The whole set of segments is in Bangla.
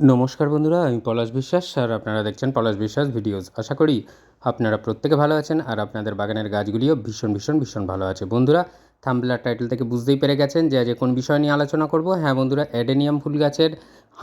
নমস্কার বন্ধুরা, আমি পলাশ বিশ্বাস আর আপনারা দেখছেন পলাশ বিশ্বাস ভিডিওস। আশা করি আপনারা প্রত্যেকে ভালো আছেন আর আপনাদের বাগানের গাছগুলিও ভীষণ ভীষণ ভীষণ ভালো আছে। বন্ধুরা থাম্বলার টাইটেল থেকে বুঝতেই পেরে গেছেন যে আজ কোন বিষয় নিয়ে আলোচনা করব। হ্যাঁ বন্ধুরা, অ্যাডেনিয়াম ফুল গাছের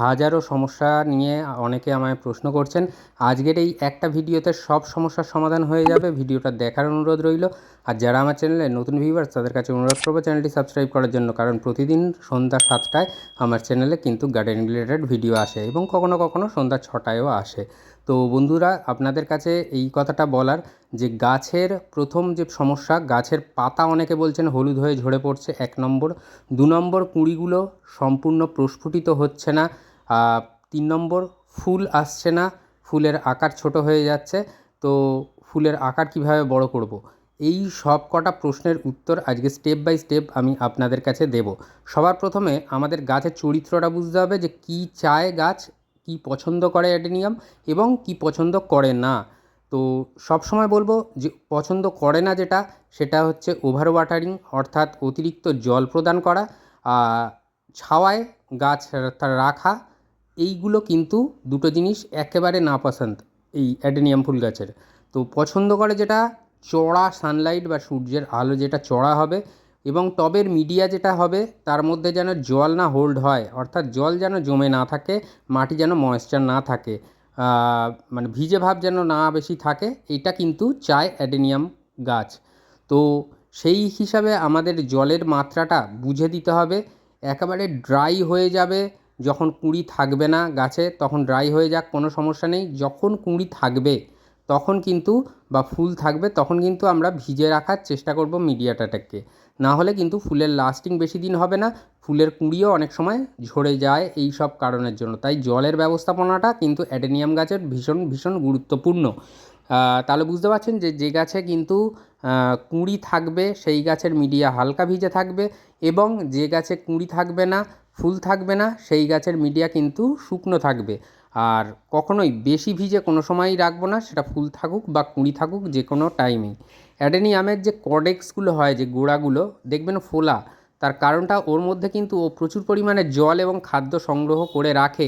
হাজারো সমস্যা নিয়ে অনেকে আমায় প্রশ্ন করছেন। আজকের এই একটা ভিডিওতে সব সমস্যার সমাধান হয়ে যাবে। ভিডিওটা দেখার অনুরোধ রইল। আর যারা আমার চ্যানেলে নতুন ভিউয়ার্স তাদের কাছে অনুরোধ করব চ্যানেলটি সাবস্ক্রাইব করার জন্য। কারণ প্রতিদিন সন্ধ্যা সাতটায় আমার চ্যানেলে কিন্তু গার্ডেন রিলেটেড ভিডিও আসে এবং কখনো কখনো সন্ধ্যা ছটায়ও আসে। তো বন্ধুরা, আপনাদের কাছে এই কথাটা বলার যে গাছের প্রথম যে সমস্যা, গাছের পাতা অনেকে বলছেন হলুদ হয়ে ঝরে পড়ছে, এক নম্বর। দু নম্বর, কুঁড়িগুলো সম্পূর্ণ প্রস্ফুটিত হচ্ছে না তিন নম্বর, ফুল আসছে না, ফুলের আকার ছোট হয়ে যাচ্ছে। তো ফুলের আকার কীভাবে বড় করব। এই সব কটা প্রশ্নের উত্তর আজকে স্টেপ বাই স্টেপ আমি আপনাদের কাছে দেব। সবার প্রথমে আমাদের গাছের চরিত্রটা বুঝতে হবে যে কী চায় গাছ কি পছন্দ করে অ্যাডেনিয়াম এবং কি পছন্দ করে না। তো সব সময় বলব যে পছন্দ করে না যেটা, সেটা হচ্ছে ওভার ওয়াটারিং অর্থাৎ অতিরিক্ত জল প্রদান করা ছাওয়ায় গাছ রাখা, এইগুলো কিন্তু দুটো জিনিস একেবারে নাপসন্দ এই অ্যাডেনিয়াম ফুল গাছের। তো পছন্দ করে যেটা, চড়া সানলাইট বা সূর্যের আলো যেটা চড়া হবে এবং টবের মিডিয়া যেটা হবে, তার মধ্যে যেন জল না হোল্ড হয়, অর্থাৎ জল যেন জমে না থাকে, মাটি যেন ময়েশ্চার না থাকে মানে ভিজে ভাব যেন না বেশি থাকে, এটা কিন্তু চায় অ্যাডেনিয়াম গাছ। তো সেই হিসাবে আমাদের জলের মাত্রাটা বুঝে দিতে হবে, একেবারে ড্রাই হয়ে যাবে, যখন কুঁড়ি থাকবে না গাছে, তখন ড্রাই হয়ে যাক, কোনো সমস্যা নেই, যখন কুঁড়ি থাকবে, তখন কিন্তু বা ফুল থাকবে, তখন কিন্তু আমরা ভিজে রাখার চেষ্টা করব মিডিয়াটাকে। না হলে কিন্তু ফুলের লাস্টিং বেশি দিন হবে না, ফুলের কুঁড়িও অনেক সময় ঝরে যায় এই সব কারণের জন্য। তাই জলের ব্যবস্থাপনাটা কিন্তু অ্যাডেনিয়াম গাছের ভীষণ ভীষণ গুরুত্বপূর্ণ। তাহলে বুঝতে পারছেন যে যে গাছে কিন্তু কুঁড়ি থাকবে, সেই গাছের মিডিয়া হালকা ভিজে থাকবে এবং যে গাছে কুঁড়ি থাকবে না, ফুল থাকবে না, সেই গাছের মিডিয়া কিন্তু শুকনো থাকবে। আর কখনোই বেশি ভিজে কোনো সময়ই রাখব না, সেটা ফুল থাকুক বা কুঁড়ি থাকুক যে কোনো টাইমেই অ্যাডেনিয়ামের যে কডেক্সগুলো হয়, যে গোড়াগুলো, দেখবেন ফোলা। তার কারণটা ওর মধ্যে কিন্তু ও প্রচুর পরিমাণে জল এবং খাদ্য সংগ্রহ করে রাখে।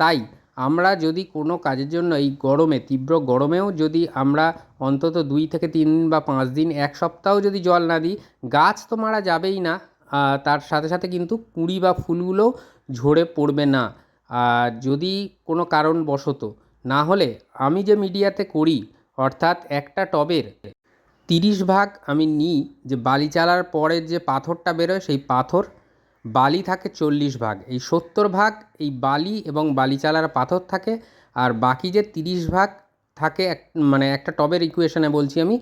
তাই আমরা যদি কোনো কাজের জন্য এই গরমে, তীব্র গরমেও যদি আমরা অন্তত দুই থেকে তিন বা পাঁচ দিন, এক সপ্তাহ যদি জল না দিই, গাছ তো মারা যাবেই না। তার সাথে সাথে কিন্তু কুঁড়ি বা ফুলগুলোও ঝরে পড়বে না। আর যদি কোনো কারণবশত। না হলে আমি যে মিডিয়াতে করি, অর্থাৎ একটা টবের তিরিশ ভাগ আমি নিই যে বালি চালার পরে যে পাথরটা বেরোয় সেই পাথর, বালি থাকে চল্লিশ ভাগ। এই সত্তর ভাগ এই বালি এবং বালি চালার পাথর থাকে আর বাকি যে তিরিশ ভাগ থাকে এক মানে একটা টবের ইকুয়েশনে বলছি আমি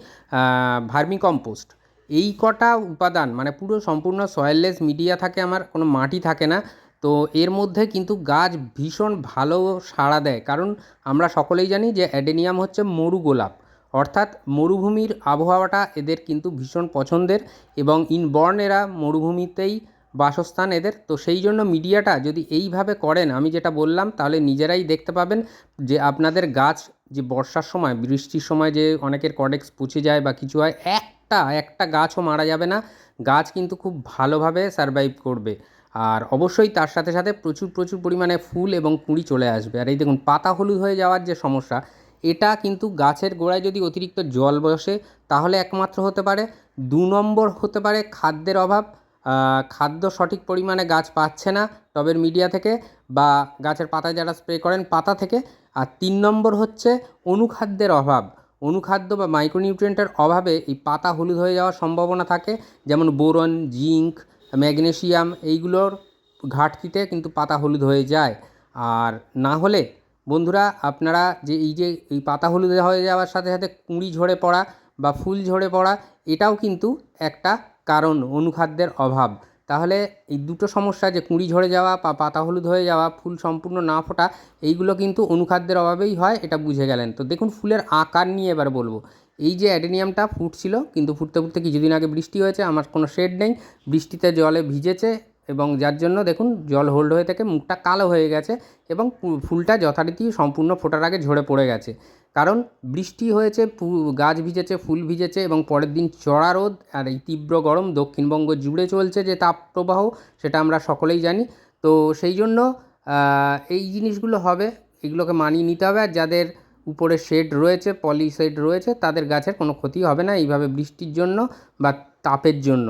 ভার্মি কম্পোস্ট এই কটা উপাদান মানে পুরো সম্পূর্ণ সয়েললেস মিডিয়া থাকে আমার, কোনো মাটি থাকে না, তো এর মধ্যে কিন্তু গাছ ভীষণ ভালো সাড়া দেয়। কারণ আমরা সকলেই জানি যে অ্যাডেনিয়াম হচ্ছে মরু গোলাপ অর্থাৎ মরুভূমির আবহাওয়াটা এদের কিন্তু ভীষণ পছন্দের এবং ইনবর্ন এরা মরুভূমিতেই বাসস্থান এদের। তো সেই জন্য মিডিয়াটা যদি এইভাবে করেন, আমি যেটা বললাম, তাহলে নিজেরাই দেখতে পাবেন যে আপনাদের গাছ যে বর্ষার সময়, বৃষ্টির সময় যে অনেকের কডেক্স পচে যায় বা কিছু হয়, একটা একটা গাছও মারা যাবে না। গাছ কিন্তু খুব ভালোভাবে সারভাইভ করবে। আর অবশ্যই তার সাথে সাথে প্রচুর প্রচুর পরিমাণে ফুল এবং কুঁড়ি চলে আসবে। আর এই দেখুন, পাতা হলুদ হয়ে যাওয়ার যে সমস্যা এটা কিন্তু গাছের গোড়ায় যদি অতিরিক্ত জল বসে, তাহলে একমাত্র হতে পারে, দু নম্বর হতে পারে খাদ্যের অভাব। খাদ্য সঠিক পরিমাণে গাছ পাচ্ছে না টবের মিডিয়া থেকে বা গাছের পাতায় যারা স্প্রে করেন পাতা থেকে। আর তিন নম্বর হচ্ছে অনুখাদ্যের অভাব। অনুখাদ্য বা মাইক্রোনিউট্রিয়েন্টের অভাবে এই পাতা হলুদ হয়ে যাওয়ার সম্ভাবনা থাকে, যেমন বোরন, জিঙ্ক ম্যাগনেশিয়াম এইগুলোর ঘাটতিতে কিন্তু পাতা হলুদ হয়ে যায়। আর না হলে বন্ধুরা, আপনারা যে এই যে এই পাতা হলুদ হয়ে যাওয়ার সাথে সাথে কুঁড়ি ঝরে পড়া বা ফুল ঝরে পড়া, এটাও কিন্তু একটা কারণ, অনুখাদ্যের অভাব। তাহলে এই দুটো সমস্যা, যে কুঁড়ি ঝরে যাওয়া বা পাতা হলুদ হয়ে যাওয়া, ফুল সম্পূর্ণ না ফোটা, এইগুলো কিন্তু অনুখাদ্যের অভাবেই হয়, এটা বুঝে গেলেন। তো দেখুন, ফুলের আকার নিয়ে এবার বলব। এই যে অ্যাডেনিয়ামটা ফুটছিল, কিন্তু ফুটতে ফুটতে কিছুদিন আগে বৃষ্টি হয়েছে, আমার কোনো শেড নেই। বৃষ্টিতে জলে ভিজেছে এবং যার জন্য দেখুন জল হোল্ড হয়ে থেকে, মুখটা কালো হয়ে গেছে এবং ফুলটা যথারীতি সম্পূর্ণ ফোটার আগে ঝরে পড়ে গেছে। কারণ বৃষ্টি হয়েছে গাছ ভিজেছে, ফুল ভিজেছে এবং পরের দিন চড়া রোদ আর এই তীব্র গরম দক্ষিণবঙ্গ জুড়ে চলছে যে তাপপ্রবাহ, সেটা আমরা সকলেই জানি। তো সেই জন্য এই জিনিসগুলো হবে, এগুলোকে মানিয়ে নিতে হবে। আর যাদের উপরে শেড রয়েছে পলি শেড রয়েছে, তাদের গাছের কোনো ক্ষতি হবে না। এইভাবে বৃষ্টির জন্য বা তাপের জন্য।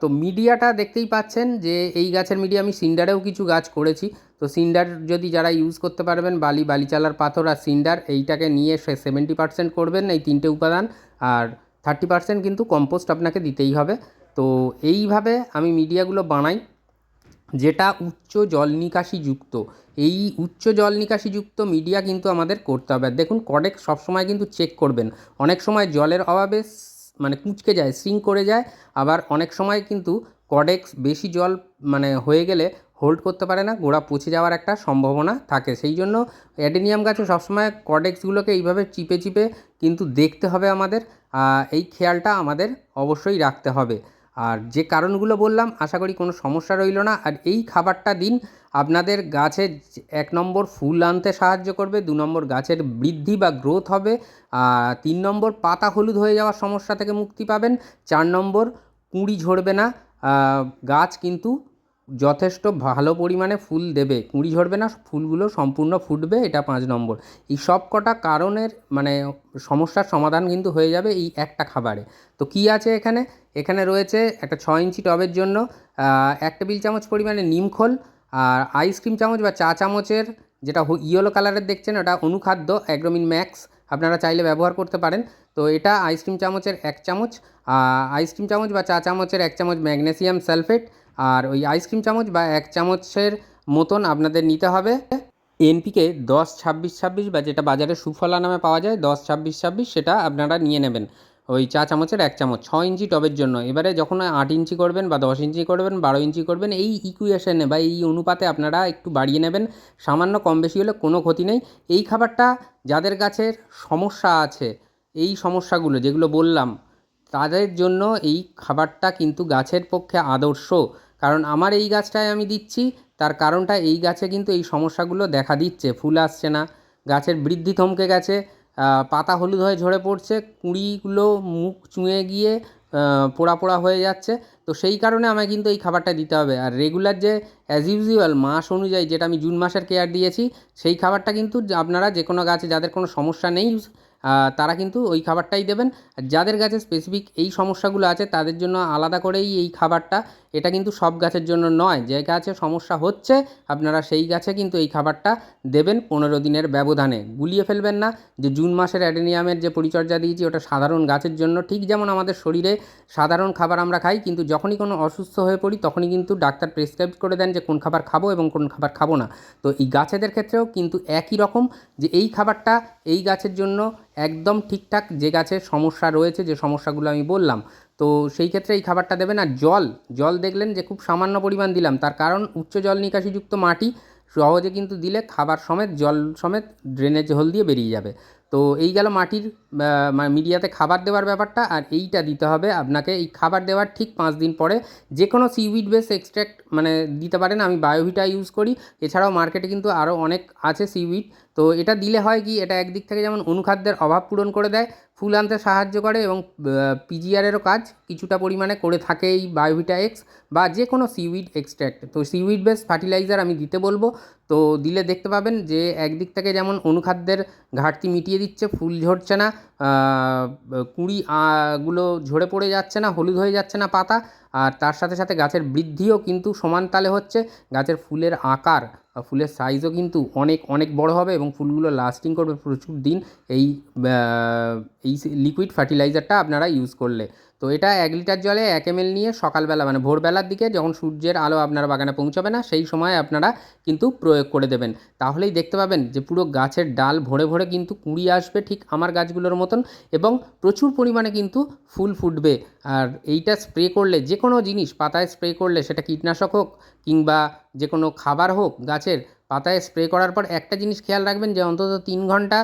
তো মিডিয়াটা দেখতেই পাচ্ছেন যে এই গাছের মিডিয়া আমি সিন্ডারেও কিছু গাছ করেছি। তো সিন্ডার যদি যারা ইউজ করতে পারবেন, বালি, বালিচালার পাথর আর সিন্ডার, এইটাকে নিয়ে সে সেভেন্টি পার্সেন্ট করবেন এই তিনটে উপাদান। আর থার্টি পার্সেন্ট কিন্তু কম্পোস্ট আপনাকে দিতেই হবে। তো এইভাবে আমি মিডিয়াগুলো বানাই, যেটা উচ্চ জল নিকাশিযুক্ত এই উচ্চ জল নিকাশিযুক্ত মিডিয়া কিন্তু আমাদের করতে হবে। দেখুন কডেক্স সবসময় কিন্তু চেক করবেন। অনেক সময় জলের অভাবে মানে কুঁচকে যায়, সিঙ্ক করে যায়। আবার অনেক সময় কিন্তু কডেক্স বেশি জল মানে হয়ে গেলে হোল্ড করতে পারে না, গোড়া পচে যাওয়ার একটা সম্ভাবনা থাকে। সেই জন্য অ্যাডেনিয়াম গাছে সবসময় কডেক্সগুলোকে এইভাবে চিপে চিপে কিন্তু দেখতে হবে আমাদের। এই খেয়ালটা আমাদের অবশ্যই রাখতে হবে। আর যে কারণগুলো বললাম, আশা করি কোনো সমস্যা রইল না। আর এই খাবারটা দিন আপনাদের গাছে এক নম্বর ফুল আনতে সাহায্য করবে, দু নম্বর গাছের বৃদ্ধি বা গ্রোথ হবে তিন নম্বর পাতা হলুদ হয়ে যাওয়ার সমস্যা থেকে মুক্তি পাবেন, চার নম্বর কুঁড়ি ঝরবে না। গাছ কিন্তু যথেষ্ট ভালো পরিমাণে ফুল দেবে। কুঁড়ি ঝরবে না, ফুলগুলো সম্পূর্ণ ফুটবে, এটা পাঁচ নম্বর। এই সব কটা কারণের মানে সমস্যার সমাধান কিন্তু হয়ে যাবে এই একটা খাবারে। তো কী আছে এখানে? এখানে রয়েছে একটা ছ ইঞ্চি টবের জন্য এক টেবিল চামচ পরিমাণে নিমখোল আর আইসক্রিম চামচ বা চা চামচের যেটা ইয়েলো কালারের দেখছেন, ওটা অনুখাদ্য অ্যাগ্রোমিন ম্যাক্স আপনারা চাইলে ব্যবহার করতে পারেন। তো এটা আইসক্রিম চামচের এক চামচ আইসক্রিম চামচ বা চা চামচের এক চামচ ম্যাগনেসিয়াম সালফেট আর ওই আইসক্রিম চামচ বা এক চামচের মতন আপনাদের নিতে হবে। এনপিকে দশ, ছাব্বিশ ছাব্বিশ বা যেটা বাজারে সুফলা নামে পাওয়া যায়, দশ, ছাব্বিশ ছাব্বিশ সেটা আপনারা নিয়ে নেবেন। ওই চা চামচের এক চামচ, ছ ইঞ্চি টবের জন্য। এবারে যখন আট ইঞ্চি করবেন বা দশ ইঞ্চি করবেন, বারো ইঞ্চি করবেন, এই ইকুয়েশনে বা এই অনুপাতে আপনারা একটু বাড়িয়ে নেবেন। সামান্য কম বেশি হলে কোনো ক্ষতি নেই। এই খাবারটা যাদের গাছের সমস্যা আছে, এই সমস্যাগুলো যেগুলো বললাম তাদের জন্য এই খাবারটা কিন্তু গাছের পক্ষে আদর্শ। কারণ আমার এই গাছটায় আমি দিচ্ছি, তার কারণটা এই গাছে কিন্তু এই সমস্যাগুলো দেখা দিচ্ছে, ফুল আসছে না। গাছের বৃদ্ধি থমকে গেছে পাতা হলুদ হয়ে ঝরে পড়ছে, কুঁড়িগুলো মুখ চুঁয়ে গিয়ে পোড়া পোড়া হয়ে যাচ্ছে। তো সেই কারণে আমায় কিন্তু এই খাবারটা দিতে হবে। আর রেগুলার যে অ্যাজ ইউজুয়াল মাস অনুযায়ী যেটা আমি জুন মাসের কেয়ার দিয়েছি, সেই খাবারটা কিন্তু আপনারা যে কোনো গাছে, যাদের কোনো সমস্যা নেই তারা কিন্তু ওই খাবারটাই দেবেন। যাদের গাছে স্পেসিফিক এই সমস্যাগুলো আছে, তাদের জন্য আলাদা করেই এই খাবারটা। এটা কিন্তু সব গাছের জন্য নয়। যে গাছে সমস্যা হচ্ছে, আপনারা সেই গাছে কিন্তু এই খাবারটা দেবেন পনেরো দিনের ব্যবধানে। গুলিয়ে ফেলবেন না। যে জুন মাসের অ্যাডেনিয়ামের যে পরিচর্যা দিয়েছি, ওটা সাধারণ গাছের জন্য। ঠিক যেমন আমাদের শরীরে সাধারণ খাবার আমরা খাই, কিন্তু যখনই কোনো অসুস্থ হয়ে পড়ি, তখনই কিন্তু ডাক্তার প্রেসক্রাইব করে দেন যে কোন খাবার খাব এবং কোন খাবার খাব না। তো এই গাছেদের ক্ষেত্রেও কিন্তু একই রকম যে এই খাবারটা এই গাছের জন্য একদম ঠিকঠাক যে গাছের সমস্যা রয়েছে, যে সমস্যাগুলো আমি বললাম। তো সেই ক্ষেত্রে এই খাবারটা দেবেন। আর জল জল দেখলেন যে খুব সামান্য পরিমাণ দিলাম। তার কারণ উচ্চ জল নিকাশিযুক্ত মাটি সহজে কিন্তু দিলে খাবার সমেত, জল সমেত ড্রেনেজ হোল দিয়ে বেরিয়ে যাবে। তো এই গেল মাটির মিডিয়াতে খাবার দেওয়ার ব্যাপারটা। আর এইটা দিতে হবে আপনাকে। এই খাবার দেওয়ার ঠিক পাঁচ দিন পরে যে কোনো সিউইড বেস এক্সট্র্যাক্ট মানে দিতে পারেন। আমি বায়োভিটা ইউজ করি। এছাড়াও মার্কেটে কিন্তু আরও অনেক আছে সিউইড তো এটা দিলে হয় কি, এটা একদিক থেকে যেমন অনুখাদ্যের অভাব পূরণ করে দেয়, ফুল আনতে সাহায্য করে এবং পিজিআরেরও কাজ কিছুটা পরিমাণে করে থাকে এই বায়োভিটা এক্স বা যে কোনো সিউইড এক্সট্র্যাক্ট তো সিউইড বেস ফার্টিলাইজার আমি দিতে বলব। তো দিলে দেখতে পাবেন যে একদিক থেকে যেমন অনুখাদ্যের ঘাটতি মিটিয়ে দিচ্ছে, ফুল ঝরছে না কুঁড়ি গুলো ঝরে পড়ে যাচ্ছে না, হলুদ হয়ে যাচ্ছে না পাতা, আর তার সাথে সাথে গাছের বৃদ্ধিও কিন্তু সমান তালে হচ্ছে। গাছের ফুলের আকার ফুলের সাইজও কিন্তু অনেক অনেক বড় হবে এবং ফুলগুলো লাস্টিং করবে প্রচুর দিন। এই এই লিকুইড ফার্টিলাইজারটা আপনারা ইউজ করলে। তো এটা এক লিটার জলে এক এম নিয়ে সকালবেলা মানে ভোরবেলার দিকে যখন সূর্যের আলো আপনার বাগানে পৌঁছাবে না, সেই সময় আপনারা কিন্তু প্রয়োগ করে দেবেন। তাহলেই দেখতে পাবেন যে পুরো গাছের ডাল ভরে ভরে কিন্তু কুঁড়ি আসবে ঠিক আমার গাছগুলোর মতন এবং প্রচুর পরিমাণে কিন্তু ফুল ফুটবে। আর এইটা স্প্রে করলে যে কোনো জিনিস, পাতায় স্প্রে করলে সেটা কীটনাশক হোক কিংবা যে কোনো খাবার হোক গাছের, পাতায় স্প্রে করার পর একটা জিনিস খেয়াল রাখবেন যে অন্তত তিন ঘণ্টা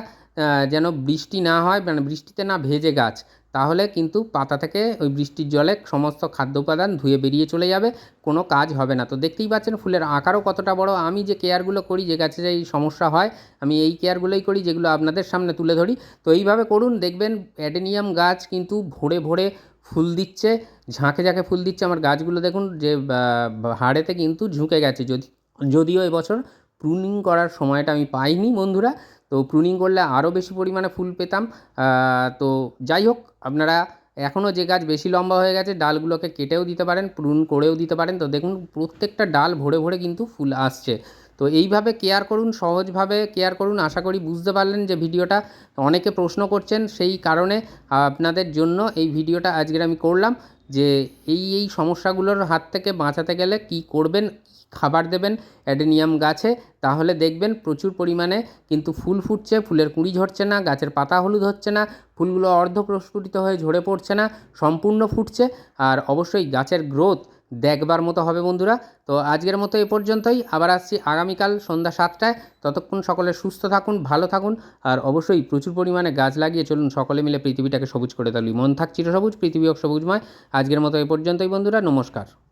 যেন বৃষ্টি না হয় মানে বৃষ্টিতে না ভেজে গাছ। তাহলে কিন্তু পাতা থেকে ওই বৃষ্টির জলে সমস্ত খাদ্য উপাদান ধুয়ে বেরিয়ে চলে যাবে, কোনো কাজ হবে না। তো দেখতেই পাচ্ছেন ফুলের আকারও কতটা বড়। আমি যে কেয়ারগুলো করি, যে গাছে এই সমস্যা হয়, আমি এই কেয়ারগুলোই করি, যেগুলো আপনাদের সামনে তুলে ধরি। তো এইভাবে করুন, দেখবেন অ্যাডেনিয়াম গাছ কিন্তু ভোরে ভোরে ফুল দিচ্ছে, ঝাঁকে ঝাঁকে ফুল দিচ্ছে। আমার গাছগুলো দেখুন যে হাড়েতে কিন্তু ঝুঁকে গেছে। যদি, যদিও এবছর প্রুনিং করার সময়টা আমি পাইনি বন্ধুরা তো প্রুনিং করলে আরও বেশি পরিমাণে ফুল পেতাম। তো যাই হোক, আপনারা এখনও যে গাছ বেশি লম্বা হয়ে গেছে, ডালগুলোকে কেটেও দিতে পারেন প্রুন করেও দিতে পারেন। তো দেখুন, প্রত্যেকটা ডাল ভরে ভরে কিন্তু ফুল আসছে। তো এইভাবে কেয়ার করুন, সহজভাবে কেয়ার করুন। আশা করি বুঝতে পারলেন যে ভিডিওটা। অনেকে প্রশ্ন করছেন সেই কারণে, আপনাদের জন্য এই ভিডিওটা আজকের আমি করলাম যে এই এই সমস্যাগুলোর হাত থেকে বাঁচাতে গেলে কি করবেন খাবার দেবেন অ্যাডেনিয়াম গাছে, তাহলে দেখবেন প্রচুর পরিমাণে কিন্তু ফুল ফুটছে, ফুলের কুঁড়ি ঝরছে না, গাছের পাতা হলুদ হচ্ছে না, ফুলগুলো অর্ধ প্রস্ফুটিত হয়ে ঝরে পড়ছে না, সম্পূর্ণ ফুটছে। আর অবশ্যই গাছের গ্রোথ দেখবার মতো হবে বন্ধুরা। তো আজকের মতো এ পর্যন্তই। আবার আসছি আগামীকাল সন্ধ্যা সাতটায়। ততক্ষণ সকলে সুস্থ থাকুন, ভালো থাকুন। আর অবশ্যই প্রচুর পরিমাণে গাছ লাগিয়ে চলুন সকলে মিলে পৃথিবীটাকে সবুজ করে তুলি। মন থাক চিরসবুজ, পৃথিবী সবুজময়। আজকের মতো এ পর্যন্তই বন্ধুরা। নমস্কার।